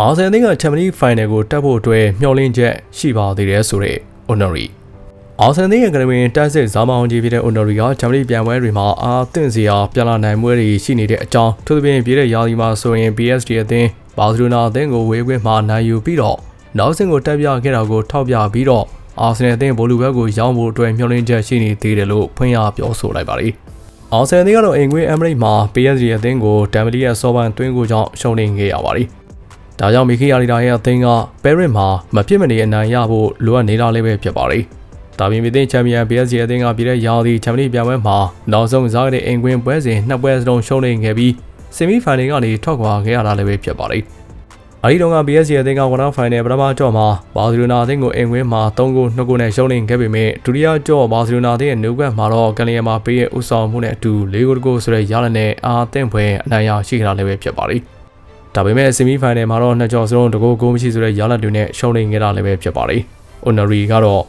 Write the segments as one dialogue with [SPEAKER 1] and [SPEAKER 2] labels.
[SPEAKER 1] အာဆန်အသင်းကချန်ပီယံလိဖိုင်နယ်ကိုတက်ဖို့အတွက်မျှော်လင့်ချက်ရှိပါသေးတယ်ဆိုတဲ့ Onori အာဆန်အသင်းရဲ့ကရမင်တက်စစ်ဇာမအောင်ကြီးဖြစ်တဲ့ Onori ကချန်ပီယံပြန်ပွဲတွေမှာအာသင့်စရာပြန်လာနိုင်ပွဲတွေရှိနေတဲ့အကြောင်းထို့သဖြင့်ပြည်တဲ့ရာသီမှာဆိုရင် PSG အသင်းဘာစီလိုနာအသင်းကိုဝေးခွင့်မှာနိုင်ယူပြီးတော့နောက်ဆင့်ကိုတက်ပြခဲ့တာကိုထောက်ပြပြီးတော့အာဆင်နယ်အသင်းဘိုလူဘက်ကိုရောင်းဖို့အတွက်မျှော်လင့်ချက်ရှိနေသေးတယ်လို့ဖွင့်ရပြောဆိုလိုက်ပါတယ်။အာဆင်နယ်ကတော့အင်ကွေးအမရိတ်မှာ PSG အသင်းကိုဒမ်ဘလီရဲ့စောပန်သွင်းကိုကြောင့်ရှုံးနေခဲ့ရပါတယ်။ ဒါကြောင့်မီခီယာလီတာရဲ့အသင်းကပဲရစ်မှာမဖြစ်မနေအနိုင်ရဖို့လိုအပ်နေတာလည်းပဲဖြစ်ပါတယ်။ဒါပြင်ပြည်သင်းချန်ပီယံ PSG အသင်းကပြည်တဲ့ရာသီချန်ပီယံပြိုင်ပွဲမှာနောက်ဆုံးစားတဲ့အင်ကွင်းပွဲစဉ်နှစ်ပွဲစလုံးရှုံးနေခဲ့ပြီးဆီမီဖိုင်နယ်ကနေထွက်ခွာခဲ့ရတာလည်းပဲဖြစ်ပါတယ်။အဲဒီတုန်းက PSG အသင်းကကွာတာဖိုင်နယ်ပထမကြော့မှာဘာစီလိုနာအသင်းကိုအင်ဝင်းမှာ3ဂိုး2ဂိုးနဲ့ရှုံးနေခဲ့ပေမဲ့ဒုတိယကြော့ဘာစီလိုနာအသင်းရဲ့နှုတ်ကပတ်မှာတော့ကန်လီယာမှာပေးရဲ့ဥဆောင်မှုနဲ့အတူ4ဂိုးတဂိုးဆိုတဲ့ရလနဲ့အာအသင်းပွဲအနိုင်ရရှိခဲ့တာလည်းပဲဖြစ်ပါတယ်။ ဒါပေမဲ့ဆီမီဖိုင်နယ်မှာတော့နှစ်ကြော့စလုံးတဂိုးဂိုးမရှိဆိုတဲ့ရလတွေနဲ့ရှုံးနေခဲ့တာလည်းပဲဖြစ်ပါတယ်။ Onari ကတော့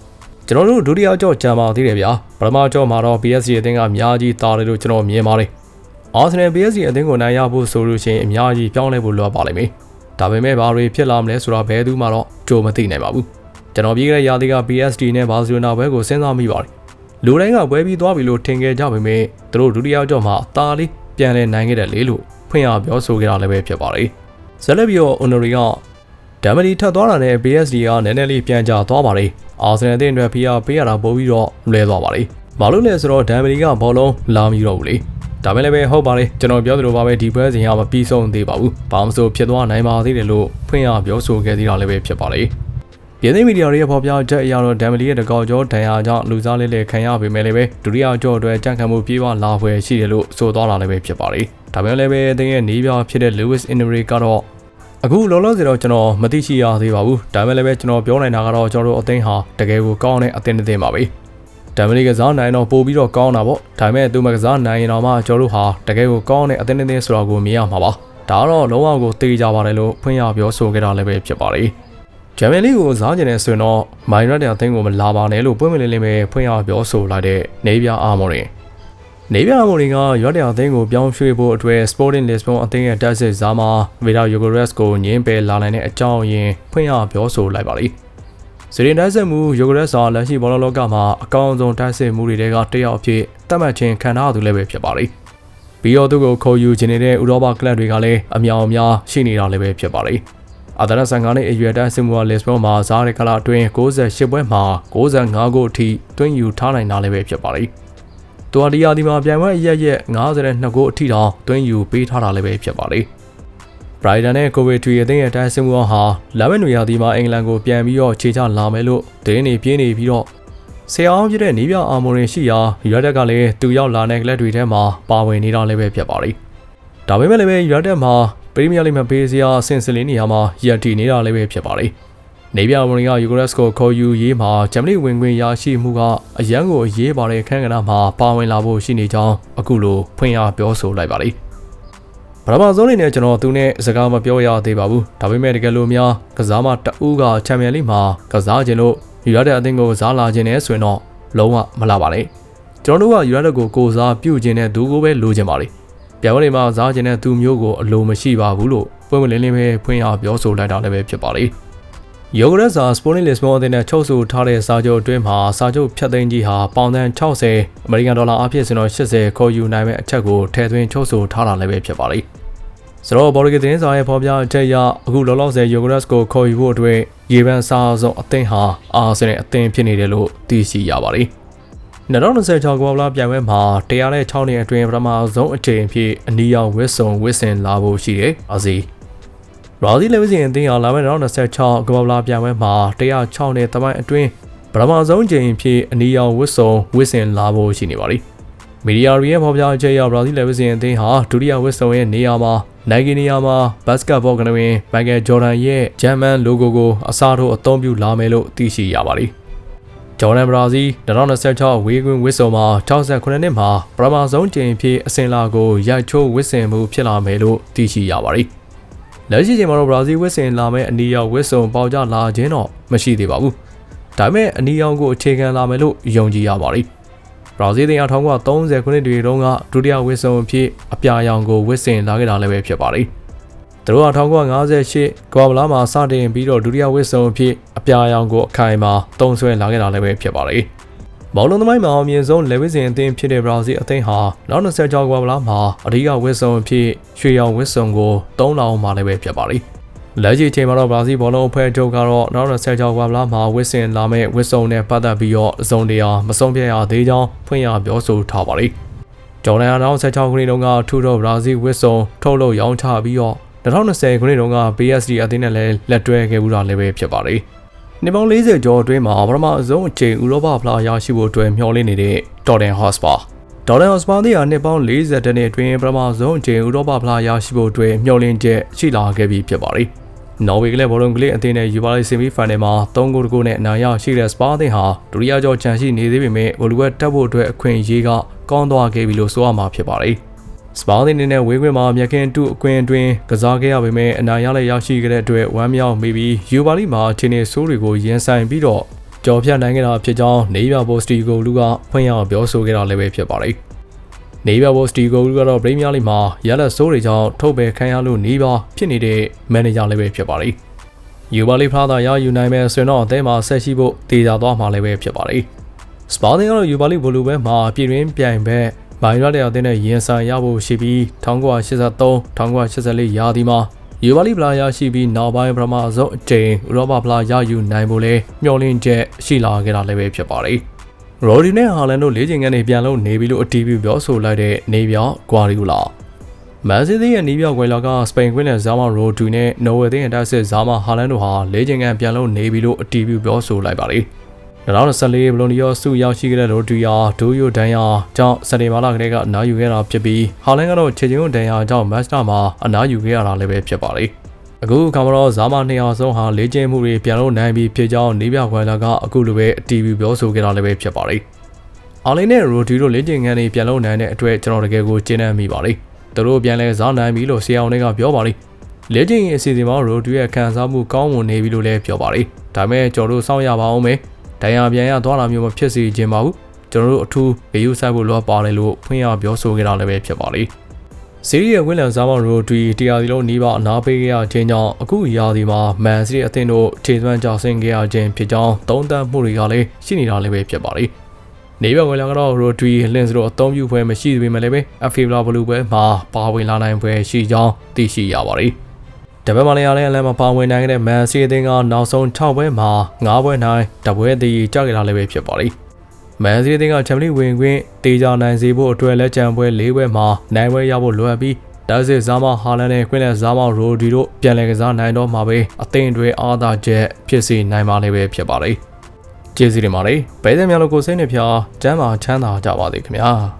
[SPEAKER 1] ကျွန်တော်တို့ဒုတိယကြော့ကြံပါသေးတယ်ဗျာပထမကြော့မှာတော့ PSG အသင်းကအများကြီးတာတယ်လို့ကျွန်တော်မြင်ပါတယ်။ Arsenal PSG အသင်းကိုနိုင်ရဖို့ဆိုလို့ရှိရင်အများကြီးပြောင်းလဲဖို့လိုအပ်ပါလိမ့်မယ်။ဒါပေမဲ့ဘာတွေဖြစ်လာမလဲဆိုတော့ဘယ်သူမှတော့ကြိုမသိနိုင်ပါဘူးကျွန်တော်ပြီးခဲ့တဲ့ရာသီက PSD နဲ့ဘာစီလိုနာဘဲကိုစဉ်းစားမိပါတယ်လူတိုင်းကပွဲပြီးသွားပြီလို့ထင်ခဲ့ကြပေမဲ့သူတို့ဒုတိယကြော့မှာအသားလေးပြန်လဲနိုင်ခဲ့တယ်လေလို့ ဖွင့်ရပြောဆိုခဲ့တာလည်းပဲဖြစ်ပါတယ်ဇက်လက်ဘီယိုအွန်နရီကဒမ်မလီထပ်သွားတာနဲ့ PSD ကနည်းနည်းလေးပြန်ကြသွားပါတယ်အာဆင်နယ်အသင်းအတွက်ဖိအားပေးရတာပိုပြီးတော့လွဲသွားပါတယ်ဘာလို့လဲဆိုတော့ဒမ်မလီကဘောလုံးလာမီတော့ဘူးလေဒါပဲလည်းပဲဟုတ်ပါတယ်ကျွန်တော်ပြောသလိုပါပဲဒီပွဲစဉ်ကမပြီးဆုံးသေးပါဘူးဘာမှမဆိုဖြစ်သွားနိုင်ပါသေးတယ်လို့ဖွင့်ရပြောဆိုခဲ့သေးတာလည်းပဲဖြစ်ပါတယ်ပြည်သူမီဒီယာတွေရဲ့ဖော်ပြချက်အရတော့ဒမ်မလီရဲ့တကောက်ကျော်ဒဏ်ရာကြောင့်လူစားလေးလေးခံရပေမဲ့လည်းပဲဒုတိယကြော်အတွက်ကြံ့ခံမှုပြေးဝလာဖွယ်ရှိတယ်လို့ဆိုသွားတာလည်းပဲဖြစ်ပါတယ် ဒါပေမဲ့လည်းပဲအသင်းရဲ့နေပြဖြစ်တဲ့ Lewis Inri ကတော့အခုလောလောဆယ်တော့ကျွန်တော်မသိရှိရသေးပါဘူးဒါပေမဲ့လည်းပဲကျွန်တော်ပြောနိုင်တာကတော့ကျွန်တော်တို့အသင်းဟာတကယ်ကိုကောင်းတဲ့အသင်းတစ်သင်းပါပဲဒမ်မလီကစားနိုင်တော့ပို့ပြီးတော့ကောင်းတာပေါ့ဒါပေမဲ့သူမကစားနိုင်ရင်တော့မှကျွန်တော်တို့ဟာတကယ်ကိုကောင်းတဲ့အသင်းအသင်းဆိုတာကိုမြင်ရမှာပါဒါတော့လုံးဝကိုသိကြပါတယ်လို့ဖွင့်ရပြောဆိုခဲ့တာလည်းပဲဖြစ်ပါတယ်ဂျမ်မန်လီကိုစားကျင်နေဆိုရင်တော့မိုင်ရက်တဲ့အသင်းကိုမလာပါနဲ့လို့ပွင့်မလင်းလင်းပဲဖွင့်ရပြောဆိုလိုက်တဲ့နေပြအာမော်ရင် နေပြအာမော်ရင်ကရွက်တဲ့အသင်းကိုပြောင်းရွှေ့ဖို့အတွက် Sporting Lisbon အသင်းရဲ့တက်စစ်ဇာမာဗီဒါယိုဂိုရက်စ်ကိုညင်းပယ်လာနိုင်တဲ့အကြောင်းအရင်ဖွင့်ရပြောဆိုလိုက်ပါလိမ့်စရင်တိုက်စစ်မှုယိုဂရက်စာလက်ရှိဘောလုံးလောကမှာအကောင်းဆုံးတိုက်စစ်မှုတွေကတယောက်အဖြစ်သတ်မှတ်ခြင်းခံထားသူလည်းပဲဖြစ်ပါလိမ့်။ပြီးတော့သူကိုခေါ်ယူခြင်းနေတဲ့ဥရောပကလပ်တွေကလည်းအမြောင်အများရှိနေတာလည်းပဲဖြစ်ပါလိမ့်။အဒရဆန်ကနေအရွယ်တိုက်စစ်မှုကလစ်ဘွန်မှာဇားရကလာအတွင်း68ပွဲမှာ65ဂိုးအထိတွင်းယူထားနိုင်တာလည်းပဲဖြစ်ပါလိမ့်။ တူအဒီယာဒီမှာပြန်ပွဲအရက်ရက်52ဂိုးအထိတောင်တွင်းယူပေးထားတာလည်းပဲဖြစ်ပါလိမ့်။ဘရိုင်ဒန်နဲ့ကိုဗီထွေအသင်းရဲ့တိုက်စစ်မှုဟာလာမယ့်နွေရာသီမှာအင်္ဂလန်ကိုပြန်ပြီးတော့ခြေချလာမယ်လို့ဒင်းနေပြင်းနေပြီးတော့ဆရာအောင်ပြတဲ့နီးပြအာမိုရင်ရှိရာယူရတက်ကလည်းသူရောက်လာတဲ့ကလပ်တွေထဲမှာပါဝင်နေတာလည်းပဲဖြစ်ပါလိမ့်။ဒါပေမဲ့လည်းယူရတက်မှာပရီးမီးယားလိမပေးစရာအဆင့်စလင်းနေရာမှာရပ်တည်နေတာလည်းပဲဖြစ်ပါလိမ့်။ နေပြအာမိုရင်ကယူဂရက်စ်ကိုခေါ်ယူရေးမှာဂျမ်မနီဝင်ခွင့်ရရှိမှုကအရန်ကိုအရေးပါတဲ့ခန်းကဏ္ဍမှာပါဝင်လာဖို့ရှိနေကြောင်းအခုလိုဖွင့်ရပြောဆိုလိုက်ပါလိမ့်။ပထမဆုံးအနေနဲ့ကျွန်တော်သူနဲ့စကားမပြောရသေးပါဘူးဒါပေမဲ့တကယ်လို့များကစားမတအူးကချန်ပီယံလိမှာကစားခြင်းလို့ယူရတဲ့အသင်းကိုစားလာခြင်းနဲ့ဆိုရင်တော့လုံးဝမလာပါနဲ့ကျွန်တော်တို့ကယူရတဲ့ကိုကိုစားပြုတ်ခြင်းနဲ့သူကိုပဲလိုချင်ပါလေပြောင်းနေမှာစားခြင်းနဲ့သူမျိုးကိုအလိုမရှိပါဘူးလို့ပွင့်ပွင့်လင်းလင်းပဲဖွင့်ရပြောဆိုလိုက်တာလည်းပဲဖြစ်ပါလေ ယိုဂရက်စာစပိုနစ်လစ်မောအသင်းနဲ့ချုပ်ဆိုထားတဲ့စာချုပ်အတွင်းမှာစာချုပ်ဖြတ်သိမ်းကြီးဟာပေါင်သန်း60အမေရိကန်ဒေါ်လာအဖြစ်စင်တော့80ခေါ်ယူနိုင်မဲ့အချက်ကိုထည့်သွင်းချုပ်ဆိုထားတာလည်းပဲဖြစ်ပါလိမ့်ဆိုတော့ဘော်လီကသတင်းစာရဲ့ဖော်ပြအချက်အရအခုလောလောဆယ်ယိုဂရက်စ်ကိုခေါ်ယူဖို့အတွက်ရေပန်းစားဆုံးအသင်းဟာအာဆင်နယ်အသင်းဖြစ်နေတယ်လို့သိရှိရပါတယ်2026ကမ္ဘာပြိုင်ပွဲမှာ106နှစ်အတွင်းပထမဆုံးအချိန်အဖြစ်အနီးရောက်ဝစ်ဆုံဝစ်စင်လာဖို့ရှိတယ်။အာစီ ရာဇီလက်ဝစ်စင်အသင်းဟာလာမယ့်2026ကမ္ဘာပြိုင်ပွဲမှာ106နှစ်တမိုင်းအတွင်းပထမဆုံးအချိန်အဖြစ်အနီးရောက်ဝစ်ဆုံဝစ်စင်လာဖို့ရှိနေပါလိမ့်။မီဒီယာရီရဲ့ဖော်ပြချက်အရဘရာဇီးလက်ဝစ်စင်အသင်းဟာဒုတိယဝစ်ဆုံရဲ့နေရာမှာနိုင်ဂီနီယာမှာဘတ်စကတ်ဘောကနဝင်မိုက်ကယ်ဂျော်ဒန်ရဲ့ဂျမ်မန်လိုဂိုကိုအစားထိုးအသုံးပြုလာမယ်လို့သိရှိရပါတယ်။ဂျော်ဒန်ဘရာဇီး2026ဝေးကွင်းဝစ်စုံမှာ68နှစ်မှာပထမဆုံးကြိမ်ဖြစ်အစင်လာကိုရိုက်ချိုးဝစ်စင်မှုဖြစ်လာမယ်လို့သိရှိရပါတယ်။ လက်ရှိချိန်မှာတော့ဘရာဇီးဝစ်စင်လာမယ့်အနီရောက်ဝစ်စုံပေါကြလာခြင်းတော့မရှိသေးပါဘူး။ဒါပေမဲ့အနီရောက်ကိုအခြေခံလာမယ်လို့ယုံကြည်ရပါတယ်။ဘရာဇီးတင်အထောင်က30ခုနှစ်တွေတုန်းကဒုတိယဝစ်ဆုံအဖြစ်အပြာရောင်ကိုဝစ်ဆင်လာခဲ့တာလည်းပဲဖြစ်ပါတယ်။တသူတို့က1958ကမ္ဘာလားမှာစတင်ပြီးတော့ဒုတိယဝစ်စုံအဖြစ်အပြာရောင်ကိုအခိုင်အမာတုံးဆွဲလာခဲ့တာလည်းပဲဖြစ်ပါတယ်။ ဘောလုံးသမိုင်းမှာအမြင့်ဆုံးလေဝစ်စင်အသင်းဖြစ်တဲ့ဘရာဇီးအသင်းဟာနောက်20ကျော်ကမ္ဘာလားမှာအဓိကဝစ်စုံအဖြစ်ရွှေရောင်ဝစ်စုံကို3လောင်းမှလည်းပဲဖြစ်ပါတယ်။လက်ရှိအချိန်မှာတော့ဘရာဇီးဘောလုံးအဖွဲ့ချုပ်ကတော့နောက်20ကျော်ကမ္ဘာလားမှာဝစ်စင်လာမဲ့ဝစ်စုံနဲ့ပတ်သက်ပြီးတော့အစုံတရာမဆုံးဖြတ်ရသေးကြောင်းဖွင့်ရပြောဆိုထားပါတယ်။ဂျော်ဒန်အောင်16ခုနှစ်တုန်းကထူတော့ဘရာဇီးဝစ်စုံထုတ်လုပ်ရောင်းချပြီးတော့2020ခုနှစ်တုန်းက PSG အသင်းနဲ့လည်းလက်တွဲခဲ့မှုတာလည်းပဲဖြစ်ပါတယ်။ နှစ်ပေါင်း40ကျော်အတွင်းမှာပထမအဆုံးအချိန်ဥရောပဖလားရရှိဖို့အတွက်မျှော်လင့်နေတဲ့ Tottenham Hotspur Tottenham Hotspur သည်ကနှစ်ပေါင်း40တနှစ်အတွင်းပထမဆုံးအချိန်ဥရောပဖလားရရှိဖို့အတွက်မျှော်လင့်ချက်ရှိလာခဲ့ပြီးဖြစ်ပါတယ်။နော်ဝေကလည်းဘောလုံးကလေးအသင်းနဲ့ယူပါလီဆီမီဖိုင်နယ်မှာ3ဂိုးတကူနဲ့အနိုင်ရရှိတဲ့စပါးအသင်းဟာဒုတိယကျော်ချန်ရှိနေသေးပေမဲ့ဝလူဝက်တက်ဖို့အတွက်အခွင့်အရေးကကောင်းသွားခဲ့ပြီလို့ဆိုရမှာဖြစ်ပါတယ်။ စပါးသင်းနဲ့ဝေးခွင့်မှာမြက်ခင်တုအကွင်းအတွင်းကစားခဲ့ရပေမဲ့အနိုင်ရလည်းရရှိခဲ့တဲ့အတွက်ဝမ်းမြောက်မိပြီးယူပါလီမှာအချိန်နဲ့ဆိုးတွေကိုရင်ဆိုင်ပြီးတော့ကြော်ဖြတ်နိုင်ခဲ့တာဖြစ်ကြောင်းနေပြပိုစတီကိုလူကဖွင့်ရအောင်ပြောဆိုခဲ့တာလည်းပဲဖြစ်ပါတယ်။နေပြပိုစတီကိုလူကတော့ပရီးမီးယားလိမှာရလက်ဆိုးတွေကြောင့်ထုတ်ပယ်ခံရလို့နေပါဖြစ်နေတဲ့မန်နေဂျာလည်းပဲဖြစ်ပါတယ်။ယူပါလီဖလာသာရယူနိုင်မဲ့ဆိုရင်တော့အသင်းမှာဆက်ရှိဖို့တည်ကြသွားမှာလည်းပဲဖြစ်ပါတယ်။စပါးသင်းကတော့ယူပါလီဘလူးဘဲမှာပြည်တွင်းပြိုင်ဘက် မိုင်ရတဲ့အသင်းနဲ့ရင်ဆိုင်ရဖို့ရှိပြီး1983 1984ရာသီမှာယူပါလီပလာရရှိပြီးနောက်ပိုင်းပထမဆုံးအကြိမ်ဥရောပပလာရယူနိုင်ဖို့လဲမျှော်လင့်ချက်ရှိလာခဲ့တာလည်းပဲဖြစ်ပါတယ်။ရိုဒီနဲ့ဟာလန်တို့လေးချိန်ကနေပြန်လို့နေပြီလို့အတီးပြပြောဆိုလိုက်တဲ့နေပြောင်းဂွာရီယိုလာမန်စီးတီးရဲ့နီးပြောင်းခွေလာကစပိန်ကွင်းနဲ့ဇာမာရိုဒူနဲ့နော်ဝေသင်းရဲ့တိုက်စစ်ဇာမာဟာလန်တို့ဟာလေးချိန်ကန်ပြန်လို့နေပြီလို့အတီးပြပြောဆိုလိုက်ပါတယ်။ 2014ဘလိုနီယောစုရောက်ရှိခဲ့တဲ့ရိုဒရီယာဒိုယိုဒန်ယာကြောင့်စတေမာလာကလေးကအနားယူခဲ့တာဖြစ်ပြီးဟာလန်ကတော့ခြေချင်းဒန်ယာကြောင့်မတ်စတာမှာအနားယူခဲ့ရတာလည်းပဲဖြစ်ပါတယ်။အခုကမ္ဘာတော်ဇာမ200ဆုံးဟာလေ့ကျင့်မှုတွေပြန်လို့နိုင်ပြီးဖြစ်ကြောင်းနေပြခွဲလာကအခုလိုပဲအတီးဗီပြောဆိုခဲ့တာလည်းပဲဖြစ်ပါတယ်။အာလင်းနဲ့ရိုဒီတို့လေ့ကျင့်ခန်းတွေပြန်လို့နိုင်တဲ့အတွက်ကျွန်တော်တကယ်ကိုကျင်းနေမိပါတယ်။သူတို့ပြန်လဲဇာနိုင်ပြီလို့ဆရာအောင်တွေကပြောပါတယ်။လေ့ကျင့်ရေးအစီအစဉ်မှာရိုဒီရဲ့ခံစားမှုကောင်းမွန်နေပြီလို့လည်းပြောပါတယ်။ဒါပေမဲ့ကျွန်တော်တို့စောင့်ရပါအောင်မယ်။ ဒဏ်ရာပြန်ရသွားတာမျိုးမဖြစ်စေချင်ပါဘူးကျွန်တော်တို့အထူးဂရုစိုက်ဖို့လိုအပ်ပါတယ်လို့ဖွင့်ရပြောဆိုခဲ့တာလည်းပဲဖြစ်ပါလိမ့်စီးရီးရဲ့ဝင်းလန်စားမောင်ရိုဒရီတရားစီလုံးနီးပါအနာပေးခဲ့ရခြင်းကြောင့်အခုရာသီမှာမန်စီးရီးအသင်းတို့ခြေသွမ်းကြဆင်းခဲ့ရခြင်းဖြစ်ကြောင်းသုံးသပ်မှုတွေကလည်းရှိနေတာလည်းပဲဖြစ်ပါလိမ့်နေဘဝင်လာကတော့ရိုဒရီလင်းစတို့အသုံးပြုပွဲမရှိသေးပေမဲ့လည်းပဲအဖီလာဘလူးပွဲမှာပါဝင်လာနိုင်ပွဲရှိကြောင်းသိရှိရပါတယ်။ တပတ်မှလည်းလည်းအလံမပါဝင်နိုင်တဲ့မန်စီးအသင်းကနောက်ဆုံး6ပွဲမှာ9ပွဲနိုင်တပွဲတည်ကြောက်ကြတာလည်းပဲဖြစ်ပါလိမ့်မန်စီးအသင်းကချန်ပီယံဝင်ခွင့်တေးကြနိုင်စေဖို့အတွက်လက်ကျန်ပွဲ၄ပွဲမှာနိုင်ပွဲရဖို့လိုအပ်ပြီးဒါစစ်ဇာမဟာလန်နဲ့ကွင်းလက်ဇာမရိုဒီတို့ပြန်လည်ကစားနိုင်တော့မှာပဲအသင်းတွေအားသာချက်ဖြစ်စေနိုင်ပါလိမ့်ပဲဖြစ်ပါလိမ့်ကျေးဇူးတင်ပါတယ်ဘဲတဲ့များလို့ကိုစိတ်နဲ့ဖျားကျမ်းမာချမ်းသာကြပါစေခင်ဗျာ